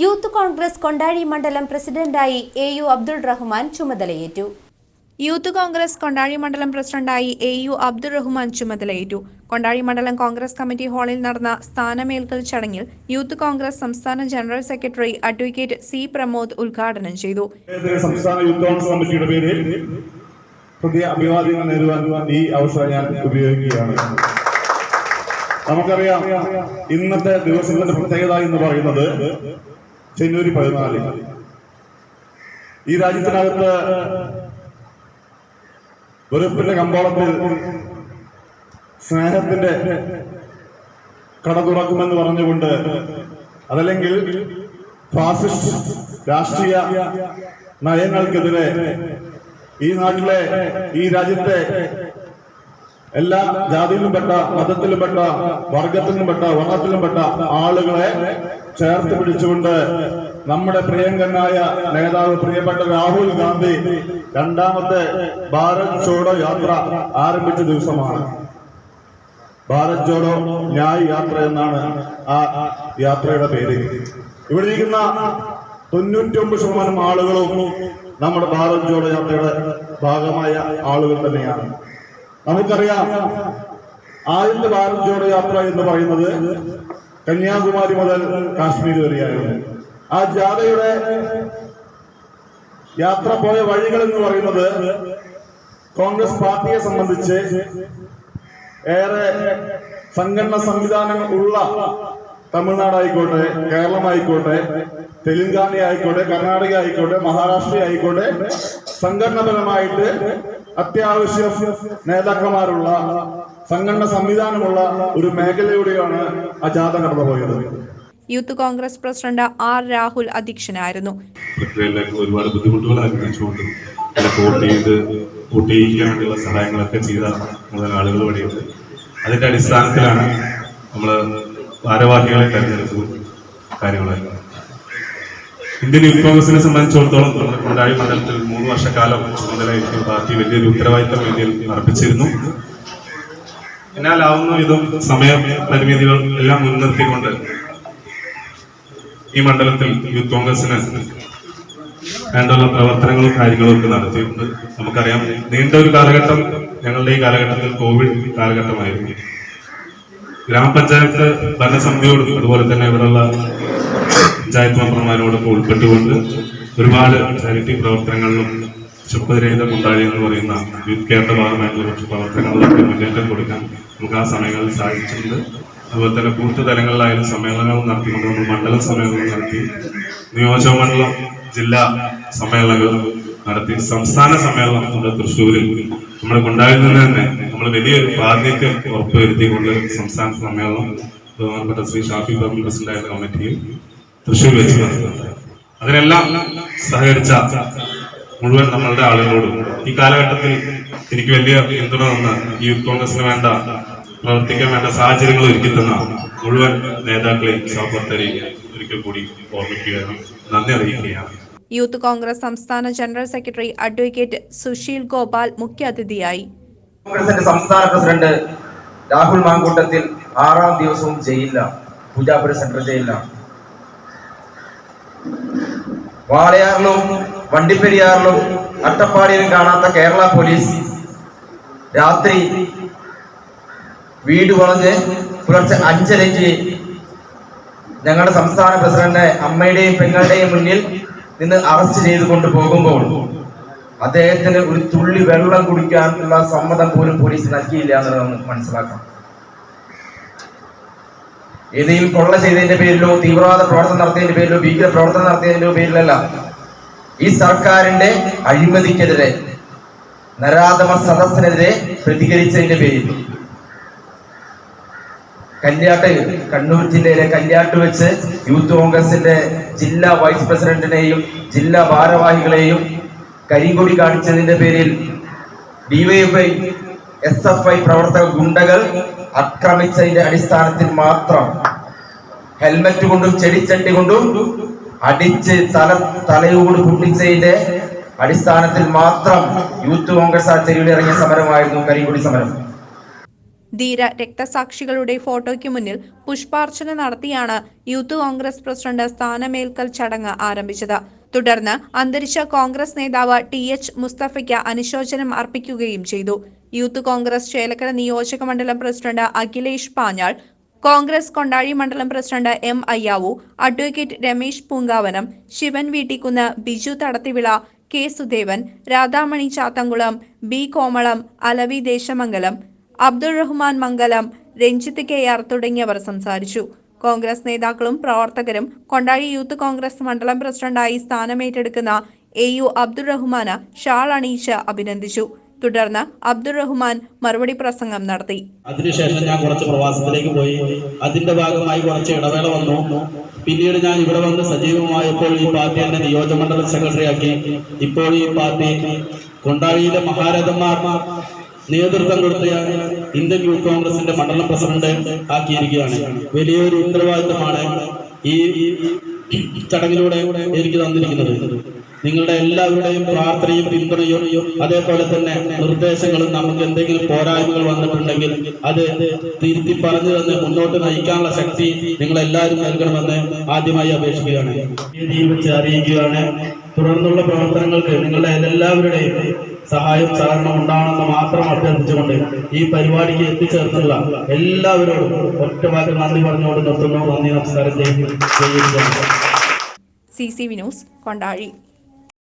Youth Congress Kondazhy മണ്ഡലം പ്രസിഡന്റായി A U Abdul Rahman ചുമതലയേറ്റു. യൂത്ത് കോൺഗ്രസ് കൊണ്ടാഴി മണ്ഡലം പ്രസിഡന്റായി എ യു അബ്ദുൾ റഹ്മാൻ ചുമതലയേറ്റു. കൊണ്ടാഴി മണ്ഡലം കോൺഗ്രസ് കമ്മിറ്റി ഹാളിൽ നടന്ന സ്ഥാനമേൽക്കൽ ചടങ്ങിൽ യൂത്ത് കോൺഗ്രസ് സംസ്ഥാന general secretary advocate C Pramod ഉദ്ഘാടനം ചെയ്തു. സംസ്ഥാന യൂത്ത് കോൺഗ്രസ് കമ്മിറ്റിയുടെ പേരിൽ പുതിയ അഭിവാദ്യങ്ങൾ നേരുവാൻ ഈ അവസരം ഞാൻ ഉപയോഗിക്കുകയാണ്. നമുക്കറിയാം ഇന്നത്തെ ദിവസത്തിന്റെ പ്രത്യേകത എന്ന് പറയുന്നത് ജനുവരി പതിനാല്. ഈ രാജ്യത്തിനകത്ത് വെറുപ്പിന്റെ കമ്പോളത്തിൽ സ്നേഹത്തിന്റെ കട തുറക്കുമെന്ന് പറഞ്ഞുകൊണ്ട് അതല്ലെങ്കിൽ ഫാസിസ്റ്റ് രാഷ്ട്രീയ നയങ്ങൾക്കെതിരെ ഈ നാട്ടിലെ ഈ രാജ്യത്തെ എല്ലാ ജാതിയിലും പെട്ട മതത്തിലും പെട്ട വർഗത്തിലും പെട്ട വർണത്തിലും പെട്ട ആളുകളെ ചേർത്ത് പിടിച്ചുകൊണ്ട് നമ്മുടെ പ്രിയങ്കനായ നേതാവ് പ്രിയപ്പെട്ട രാഹുൽ ഗാന്ധി രണ്ടാമത്തെ ഭാരത് ജോഡോ യാത്ര ആരംഭിച്ച ദിവസമാണ്. ഭാരത് ജോഡോ ന്യായ് യാത്ര എന്നാണ് ആ യാത്രയുടെ പേര്. ഇവിടെ ഇരിക്കുന്ന തൊണ്ണൂറ്റി ഒമ്പത് ശതമാനം ആളുകളും നമ്മുടെ ഭാരത് ജോഡോ യാത്രയുടെ ഭാഗമായ ആളുകൾ തന്നെയാണ്. നമുക്കറിയാം ആദ്യത്തെ ഭാരത് യാത്ര എന്ന് പറയുന്നത് കന്യാകുമാരി മുതൽ കാശ്മീർ വരെയായിരുന്നു. ആ ജാഥയുടെ യാത്ര പോയ വഴികൾ എന്ന് പറയുന്നത് കോൺഗ്രസ് പാർട്ടിയെ സംബന്ധിച്ച് ഏറെ സംഘടന സംവിധാനങ്ങൾ ഉള്ള തമിഴ്നാടായിക്കോട്ടെ കേരളമായിക്കോട്ടെ തെലുങ്കാന ആയിക്കോട്ടെ കർണാടക ആയിക്കോട്ടെ മഹാരാഷ്ട്ര ആയിക്കോട്ടെ സംഘടനപരമായിട്ട് അത്യാവശ്യം നേതാക്കന്മാരുള്ള സംഘടന സംവിധാനമുള്ള ഒരു മേഖലയുടെയാണ് ആ ജാഥ കടന്നുപോയത് യൂത്ത് കോൺഗ്രസ് പ്രസിഡന്റ് ആർ രാഹുൽ അധ്യക്ഷനായിരുന്നു. ഒരുപാട് ബുദ്ധിമുട്ടുകൾ അനുഭവിച്ചുകൊണ്ട് വോട്ട് ചെയ്ത് വോട്ട് സഹായങ്ങളൊക്കെ ചെയ്ത മുതൽ ആളുകൾ വഴിയുണ്ട് അതിന്റെ അടിസ്ഥാനത്തിലാണ് നമ്മൾ ഭാരവാഹികളെ തെരഞ്ഞെടുത്തത് കാര്യങ്ങളായിരുന്നു ഇന്ത്യൻ യൂത്ത് കോൺഗ്രസിനെ സംബന്ധിച്ചിടത്തോളം കൊണ്ടാഴി മണ്ഡലത്തിൽ മൂന്ന് വർഷക്കാലം ചുമതലയേറ്റ് പാർട്ടി വലിയൊരു ഉത്തരവാദിത്തം ഇന്ത്യയിൽ അർപ്പിച്ചിരുന്നു. എന്നാലാവുന്ന വിധം സമയ പരിമിതികൾ എല്ലാം മുൻനിർത്തിക്കൊണ്ട് ഈ മണ്ഡലത്തിൽ യൂത്ത് കോൺഗ്രസിന് വേണ്ടുള്ള പ്രവർത്തനങ്ങളും കാര്യങ്ങളും ഒക്കെ നടത്തിയിട്ടുണ്ട്. നമുക്കറിയാം നീണ്ട ഒരു കാലഘട്ടം ഞങ്ങളുടെ ഈ കാലഘട്ടത്തിൽ കോവിഡ് കാലഘട്ടമായിരുന്നു. ഗ്രാമപഞ്ചായത്ത് ഭരണസമിതിയോടും അതുപോലെ തന്നെ ഇവിടെയുള്ള പഞ്ചായത്ത് മെമ്പർമാരോടൊപ്പം ഉൾപ്പെട്ടുകൊണ്ട് ഒരുപാട് ചാരിറ്റി പ്രവർത്തനങ്ങളിലും ശുഭരഹിത കൊണ്ടാളി എന്ന് പറയുന്ന യൂത്ത് കെയറിന്റെ ഭാഗമായിട്ടുള്ള കുറച്ച് പ്രവർത്തനങ്ങളിലൊക്കെ മുന്നേറ്റം കൊടുക്കാൻ നമുക്ക് ആ സമയങ്ങളിൽ സാധിച്ചിട്ടുണ്ട്. അതുപോലെ തന്നെ ബൂത്ത് തലങ്ങളിലായാലും സമ്മേളനങ്ങൾ നടത്തിക്കൊണ്ട് നമ്മൾ മണ്ഡല സമ്മേളനങ്ങൾ നടത്തി നിയോജക മണ്ഡലം ജില്ലാ സമ്മേളനങ്ങൾ നടത്തി സംസ്ഥാന സമ്മേളനം നമ്മുടെ തൃശ്ശൂരിൽ നമ്മൾ നിന്ന് തന്നെ നമ്മൾ വലിയൊരു പ്രാതിനിധ്യം ഉറപ്പുവരുത്തിക്കൊണ്ട് സംസ്ഥാന സമ്മേളനം ബഹുമാനപ്പെട്ട ശ്രീ ഷാഫി ബാബു പ്രസിഡന്റായിരുന്ന കമ്മിറ്റിയിൽ തൃശ്ശൂർ വെച്ച് അതിനെല്ലാം സഹകരിച്ച മുഴുവൻ നമ്മളുടെ ആളുകളോടും ഈ കാലഘട്ടത്തിൽ എനിക്ക് വലിയ പിന്തുണ തന്ന ഈ യൂത്ത് കോൺഗ്രസിന് വേണ്ട പ്രവർത്തിക്കാൻ വേണ്ട സാഹചര്യങ്ങൾ ഒരുക്കി തന്ന മുഴുവൻ നേതാക്കളെയും സഹപ്രവർത്തകരെയും ഒരിക്കൽ കൂടി ഓർമ്മിക്കുകയാണ് നന്ദി അറിയിക്കുകയാണ്. യൂത്ത് കോൺഗ്രസ് സംസ്ഥാന general secretary advocate Sushil Gopal മുഖ്യാതിഥിയായി കോൺഗ്രസിന്റെ സംസ്ഥാന പ്രസിഡന്റ് രാഹുൽ മാങ്കൂട്ടത്തിൽ ആറാം ദിവസവും ജയിലിലാണ്. പൂജാപുര സെൻട്രൽ ജയിലിലാണ്. വാളയാറിലും വണ്ടിപ്പെരിയാറിലും അട്ടപ്പാടിയിലും കാണാത്ത കേരള പോലീസ് രാത്രി വീട് വളഞ്ഞ് പുലർച്ചെ അഞ്ചരയ്ക്ക് ഞങ്ങളുടെ സംസ്ഥാന പ്രസിഡന്റ് അമ്മയുടെയും പെങ്ങളുടെയും മുന്നിൽ നിന്ന് അറസ്റ്റ് ചെയ്ത് കൊണ്ടുപോകുമ്പോൾ അദ്ദേഹത്തിന് ഒരു തുള്ളി വെള്ളം കുടിക്കാനുള്ള സമ്മതം പോലും പോലീസ് നൽകിയില്ല എന്നുള്ളത് നമുക്ക് മനസ്സിലാക്കണം ഏതെങ്കിലും കൊള്ള ചെയ്തതിന്റെ പേരിലോ തീവ്രവാദ പ്രവർത്തനം നടത്തിയതിന്റെ പേരിലോ ഭീകര പ്രവർത്തനം നടത്തിയതിന്റെ പേരിലല്ല. ഈ സർക്കാരിന്റെ അഴിമതിക്കെതിരെ നരാധമ സദസ്സിനെതിരെ പ്രതികരിച്ചതിന്റെ പേരിൽ കല്യാട്ട് കണ്ണൂർ ജില്ലയിലെ കല്യാട്ട് വെച്ച് യൂത്ത് കോൺഗ്രസിന്റെ ജില്ലാ വൈസ് പ്രസിഡന്റിനെയും ജില്ലാ ഭാരവാഹികളെയും കരിങ്കൊടി കാണിച്ചതിന്റെ പേരിൽ ഡിവൈഎഫ്ഐ എസ് എഫ് ഐ പ്രവർത്തക ഗുണ്ടകൾ ആക്രമിച്ചതിന്റെ അടിസ്ഥാനത്തിൽ മാത്രം ഹെൽമറ്റ് കൊണ്ടും ചെടിച്ചട്ടി കൊണ്ടും അടിച്ച് തല തലയോട് പൊട്ടിച്ചതിന്റെ അടിസ്ഥാനത്തിൽ മാത്രം യൂത്ത് കോൺഗ്രസ് ആ തെരുവിൽ സമരമായിരുന്നു കരിങ്കുടി സമരം. ധീര രക്തസാക്ഷികളുടെ ഫോട്ടോയ്ക്ക് മുന്നിൽ പുഷ്പാർച്ചന നടത്തിയാണ് യൂത്ത് കോൺഗ്രസ് പ്രസിഡന്റ് സ്ഥാനമേൽക്കൽ ചടങ്ങ് ആരംഭിച്ചത്. തുടർന്ന് അന്തരിച്ച കോൺഗ്രസ് നേതാവ് ടി എച്ച് മുസ്തഫയ്ക്ക് അനുശോചനം അർപ്പിക്കുകയും ചെയ്തു. യൂത്ത് കോൺഗ്രസ് ചേലക്കര നിയോജക മണ്ഡലം പ്രസിഡന്റ് അഖിലേഷ് പാഞ്ഞാൾ കോൺഗ്രസ് കൊണ്ടാഴി മണ്ഡലം president M Ayyavu advocate Ramesh Poonkavanam Sivan Veettikkunnu Biju Thadathivila K Sudevan Radhamani Chathankulam B Komalam Alavi Desamangalam Abdul Rahman Mangalam Ranjith K R തുടങ്ങിയവർ സംസാരിച്ചു. കോൺഗ്രസ് നേതാക്കളും പ്രവർത്തകരും കൊണ്ടാഴി യൂത്ത് കോൺഗ്രസ് മണ്ഡലം പ്രസിഡന്റായി സ്ഥാനമേറ്റെടുക്കുന്ന എ യു അബ്ദുൾ റഹ്മാന് ഷാൾ അണിയിച്ച് അഭിനന്ദിച്ചു. തുടർന്ന് അബ്ദുൾ റഹ്മാൻ മറുപടി പ്രസംഗം നടത്തി. അതിനുശേഷം ഞാൻ കുറച്ച് പ്രവാസത്തിലേക്ക് പോയി. അതിന്റെ ഭാഗമായി കുറച്ച് ഇടവേള വന്നു. പിന്നീട് ഞാൻ ഇവിടെ വന്ന് സജീവമായപ്പോൾ ഈ പാർട്ടി എന്നെ നിയോജകമണ്ഡലം സെക്രട്ടറി ആക്കി ഇപ്പോൾ ഈ പാർട്ടി കൊണ്ടാഴിയിലെ മഹാരഥന്മാർ നേതൃത്വം കൊടുത്ത ഇന്ത്യൻ യൂത്ത് കോൺഗ്രസിന്റെ മണ്ഡലം പ്രസിഡന്റ് ആക്കിയിരിക്കുകയാണ്. വലിയൊരു ഉത്തരവാദിത്തമാണ് ഈ ചടങ്ങിലൂടെ എനിക്ക് തന്നിരിക്കുന്നത്. നിങ്ങളുടെ എല്ലാവരുടെയും പ്രാർത്ഥനയും പിന്തുണയും അതേപോലെ തന്നെ നിർദ്ദേശങ്ങളും നമുക്ക് എന്തെങ്കിലും പോരായ്മകൾ വന്നിട്ടുണ്ടെങ്കിൽ അത് തിരുത്തി പറഞ്ഞു തന്ന് മുന്നോട്ട് നയിക്കാനുള്ള ശക്തി നിങ്ങൾ എല്ലാവരും നൽകണമെന്ന് ആദ്യമായി അപേക്ഷിക്കുകയാണ്. വെച്ച് അറിയിക്കുകയാണ്. തുടർന്നുള്ള പ്രവർത്തനങ്ങൾക്ക് നിങ്ങളുടെ എല്ലാവരുടെയും സഹായം സഹകരണം ഉണ്ടാവണമെന്ന് മാത്രം അഭ്യർത്ഥിച്ചുകൊണ്ട് ഈ പരിപാടിക്ക് എത്തിച്ചേർത്തുള്ള എല്ലാവരോടും ഒറ്റ വാക്കിൽ നന്ദി പറഞ്ഞുകൊണ്ട് നിർത്തുന്നു. നന്ദി നമസ്കാരം. ചെയ്യുന്നു സി സി വിനോസ് കൊണ്ടാഴി.